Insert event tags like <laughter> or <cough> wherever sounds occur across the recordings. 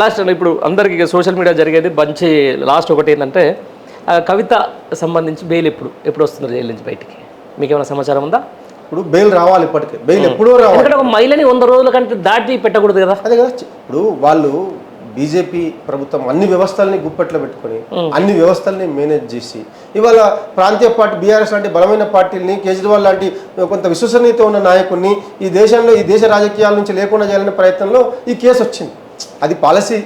Last ఇప్పుడు అందరికీ social media జరిగేది మంచి లాస్ట్ ఒకటి ఏంటంటే కవిత సంబంధించి బెయిల్ ఎప్పుడు ఎప్పుడు వస్తున్నారు జైలు నుంచి బయటికి? మీకు ఏమైనా సమాచారం ఉందా? ఇప్పుడు బెయిల్ రావాలి ఇప్పటికే. బెయిల్ ఎప్పుడో రావాలి. ఎందుకంటే ఒక మహిళని వంద రోజుల కంటే దాటి పెట్టకూడదు కదా. అదే కదా. ఇప్పుడు వాళ్ళు బీజేపీ ప్రభుత్వం అన్ని వ్యవస్థల్ని గుప్పెట్లో పెట్టుకొని అన్ని వ్యవస్థల్ని మేనేజ్ చేసి ఇవాళ ప్రాంతీయ పార్టీ బీఆర్ఎస్ లాంటి బలమైన పార్టీలని కేజ్రీవాల్ లాంటి కొంత విశ్వసనీయత ఉన్న నాయకుడిని ఈ దేశంలో ఈ దేశ రాజకీయాల నుంచి లేకుండా చేయాలనే ప్రయత్నంలో ఈ కేసు వచ్చింది. అది పాలసీ.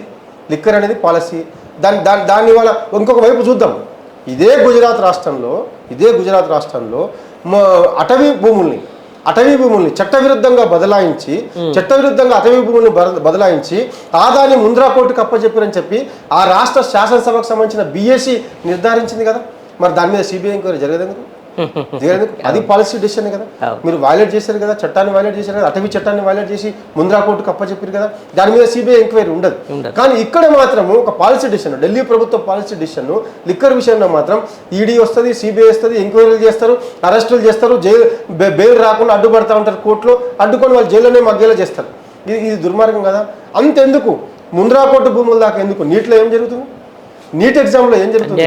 లిక్కర్ అనేది పాలసీ. దాని దాని దాన్ని ఇవాళ ఇంకొక వైపు చూద్దాం. ఇదే గుజరాత్ రాష్ట్రంలో ఇదే గుజరాత్ రాష్ట్రంలో అటవీ భూముల్ని అటవీ భూముల్ని చట్టవిరుద్ధంగా బదలాయించి చట్టవిరుద్ధంగా అటవీ భూముల్ని బద- బదలాయించి ఆదాని ముంద్రా కోర్టుకు అప్పచెప్పారని చెప్పి ఆ రాష్ట్ర శాసనసభకు సంబంధించిన బీఎస్సీ నిర్ధారించింది కదా. మరి దాని మీద సిబిఐ ఎంక్వైరీ జరగదు జరగదు అది పాలసీ డెసిషన్ కదా. మీరు వైలేట్ చేశారు కదా చట్టాన్ని వైలేట్ చేశారు కదా అటవీ చట్టాన్ని వైలేట్ చేసి ముంద్రా కోర్టుకు అప్పచెప్పారు కదా దాని మీద సిబిఐ ఎంక్వైరీ ఉండదు. కానీ ఇక్కడ మాత్రము ఒక పాలసీ డిసిషన్ ఢిల్లీ ప్రభుత్వ పాలసీ డిసిషన్ లిక్కర్ విషయంలో మాత్రం ఈడీ వస్తుంది సిబిఐ వస్తుంది ఎంక్వైరీలు చేస్తారు అరెస్టులు చేస్తారు జైలు బెయిల్ రాకుండా అడ్డుపడతా ఉంటారు కోర్టులో అడ్డుకొని వాళ్ళు జైల్లోనే మగ్గేలా చేస్తారు. ఇది ఇది దుర్మార్గం కదా. అంతెందుకు? ముంద్రా కోర్టు భూముల దాకా ఎందుకు? నీటిలో ఏం జరుగుతుంది? నీట్ ఎగ్జామ్లో ఏం జరుగుతుంది?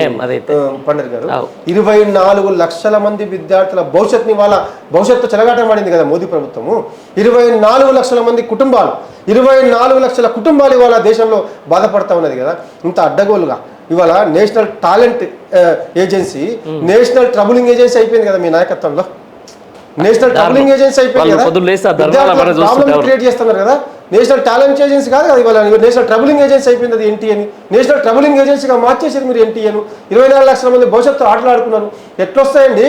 పండర్ గారు. ఇరవై నాలుగు లక్షల మంది విద్యార్థుల భవిష్యత్తుని వాళ్ళ భవిష్యత్తు చెలగాటమాడింది కదా మోదీ ప్రభుత్వము. ఇరవై నాలుగు లక్షల మంది కుటుంబాలు ఇరవై నాలుగు లక్షల కుటుంబాలు ఇవాళ దేశంలో బాధపడతా ఉన్నది కదా. ఇంత అడ్డగోలుగా. ఇవాళ national talent agency national troubling agency అయిపోయింది కదా మీ నాయకత్వంలో. నేషనల్ ట్రబులింగ్ ఏజెన్సీ అయిపోయింది కదా? క్రియేట్ చేస్తున్నారు కదా. నేషనల్ టాలెంట్ ఏజెన్సీ కాదు కదా ఇవాళ నేషనల్ ట్రబులింగ్ ఏజెన్సీ అయిపోయింది అది ఎన్టీ అని నేషనల్ ట్రబులింగ్ ఏజెన్సీగా మార్చేసారు మీరు ఎన్టీ అని ఇరవై నాలుగు లక్షల మంది భవిష్యత్తు ఆటలు ఆడుకున్నారు. ఎట్లొస్తాయండి?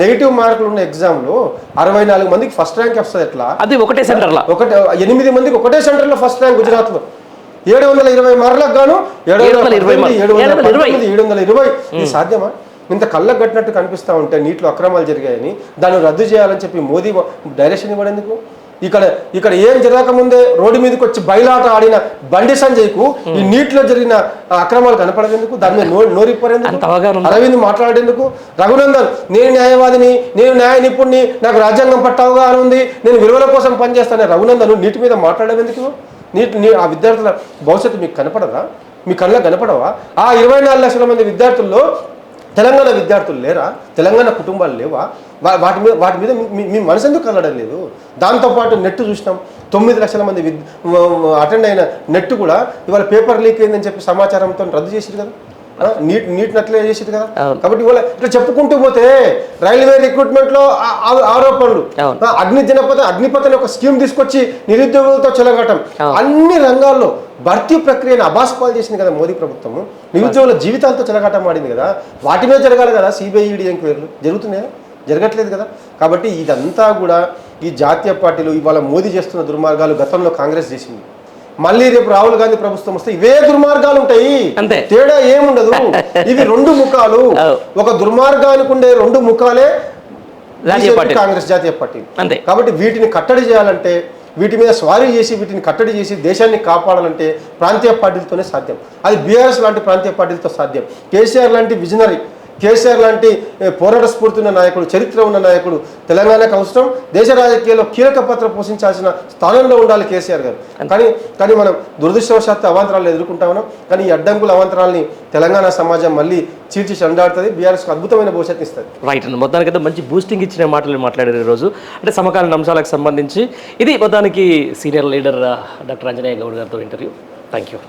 నెగిటివ్ మార్కులు ఉన్న ఎగ్జామ్లో అరవై నాలుగు మందికి ఫస్ట్ ర్యాంక్ వస్తుంది ఎట్లా? అది ఒకటే సెంటర్లా ఒకటి ఎనిమిది మందికి ఒకటే సెంటర్లో ఫస్ట్ ర్యాంక్ గుజరాత్లో ఏడు వందల ఇరవై మార్లకు గాను ఏడు వందల ఇరవై ఏడు వందల. పంతొమ్మిది, ఏడు వందల ఇరవై. ఇది సాధ్యమా? ఇంత కళ్ళకు కట్టినట్టు కనిపిస్తా ఉంటే నీటిలో అక్రమాలు జరిగాయని దాన్ని రద్దు చేయాలని చెప్పి మోదీ డైరెక్షన్ ఇవ్వడేందుకు ఇక్కడ ఇక్కడ ఏం జరగకముందే రోడ్డు మీదకి వచ్చి బయలాట ఆడిన బండి సంజయ్కు ఈ నీటిలో జరిగిన అక్రమాలు కనపడేందుకు దాని మీద నో నోరిప్పరేందుకు అంత అవగాహన ఉందా? అరవింద్ మాట్లాడేందుకు? రఘునందన్ నేను న్యాయవాదిని నేను న్యాయ నిపుణుని నాకు రాజ్యాంగం పట్ల అవగాహన ఉంది నేను విలువల కోసం పనిచేస్తాను రఘునందన్ నీటి మీద మాట్లాడేందుకు? నీటి నీ ఆ విద్యార్థుల భవిష్యత్తు మీకు కనపడదా? మీ కళ్ళకు కనపడవా? ఆ ఇరవై నాలుగు లక్షల మంది విద్యార్థుల్లో తెలంగాణ విద్యార్థులు లేరా? తెలంగాణ కుటుంబాలు లేవా? వాటి మీద వాటి మీద మీ- మీ మనసు ఎందుకు లేదు? దాంతోపాటు నెట్ చూసినాం. తొమ్మిది లక్షల మంది అటెండ్ అయిన నెట్ కూడా ఇవాళ పేపర్ లీక్ అయిందని చెప్పి సమాచారంతో రద్దు చేసిరు కదా. నీట్ నీట్ నట్లే చేసిరు కదా. కాబట్టి ఇవాళ ఇట్లా చెప్పుకుంటూ పోతే రైల్వే రిక్రూట్మెంట్లో ఆరోపణలు. అగ్ని జనపద అగ్నిపథ్ ఒక స్కీమ్ తీసుకొచ్చి నిరుద్యోగులతో చెలగటం. అన్ని రంగాల్లో భర్తీ ప్రక్రియను అబాస్పాలు చేసింది కదా మోదీ ప్రభుత్వము. నిరుద్యోగుల జీవితాలతో చెలగాటం ఆడింది కదా. వాటి మీద జరగాలి కదా సిబిఐ ఈడీ ఎంక్వైరీలు జరుగుతున్నాయా? జరగట్లేదు కదా. కాబట్టి ఇదంతా కూడా ఈ జాతీయ పార్టీలు ఇవాళ మోదీ చేస్తున్న దుర్మార్గాలు గతంలో కాంగ్రెస్ చేసింది. మళ్ళీ రేపు రాహుల్ గాంధీ ప్రభుత్వం వస్తే ఇవే దుర్మార్గాలు ఉంటాయి అంతే. తేడా ఏముండదు <laughs> ఇవి రెండు ముఖాలు. ఒక దుర్మార్గానికి ఉండే రెండు ముఖాలే పార్టీ. కాంగ్రెస్ జాతీయ పార్టీ అంతే. కాబట్టి వీటిని కట్టడి చేయాలంటే వీటి మీద స్వారీ చేసి వీటిని కట్టడి చేసి దేశాన్ని కాపాడాలంటే ప్రాంతీయ పార్టీలతోనే సాధ్యం అది బీఆర్ఎస్ లాంటి ప్రాంతీయ పార్టీలతో సాధ్యం కేసీఆర్ లాంటి విజనరీ కేసీఆర్ లాంటి పోరాట స్ఫూర్తి ఉన్న నాయకుడు చరిత్ర ఉన్న నాయకుడు తెలంగాణకు అవసరం. దేశ రాజకీయాల్లో కీలక పాత్ర పోషించాల్సిన స్థానంలో ఉండాలి కేసీఆర్ గారు. కానీ కానీ మనం దురదృష్టవశాత్తు అవాంతరాలు ఎదుర్కొంటా ఉన్నాం. కానీ ఈ అడ్డంకుల అవాంతరాల్ని తెలంగాణ సమాజం మళ్ళీ చీల్చి చెండాడుతుంది. బీఆర్ఎస్కి అద్భుతమైన భవిష్యత్తు ఇస్తుంది. రైట్ అండి మొత్తానికైతే మంచి బూస్టింగ్ ఇచ్చిన మాటలు మాట్లాడారు ఈరోజు. అంటే సమకాలీన అంశాలకు సంబంధించి ఇది మొత్తానికి senior leader doctor Anjaneya Goud గారితో ఇంటర్వ్యూ థ్యాంక్ యూ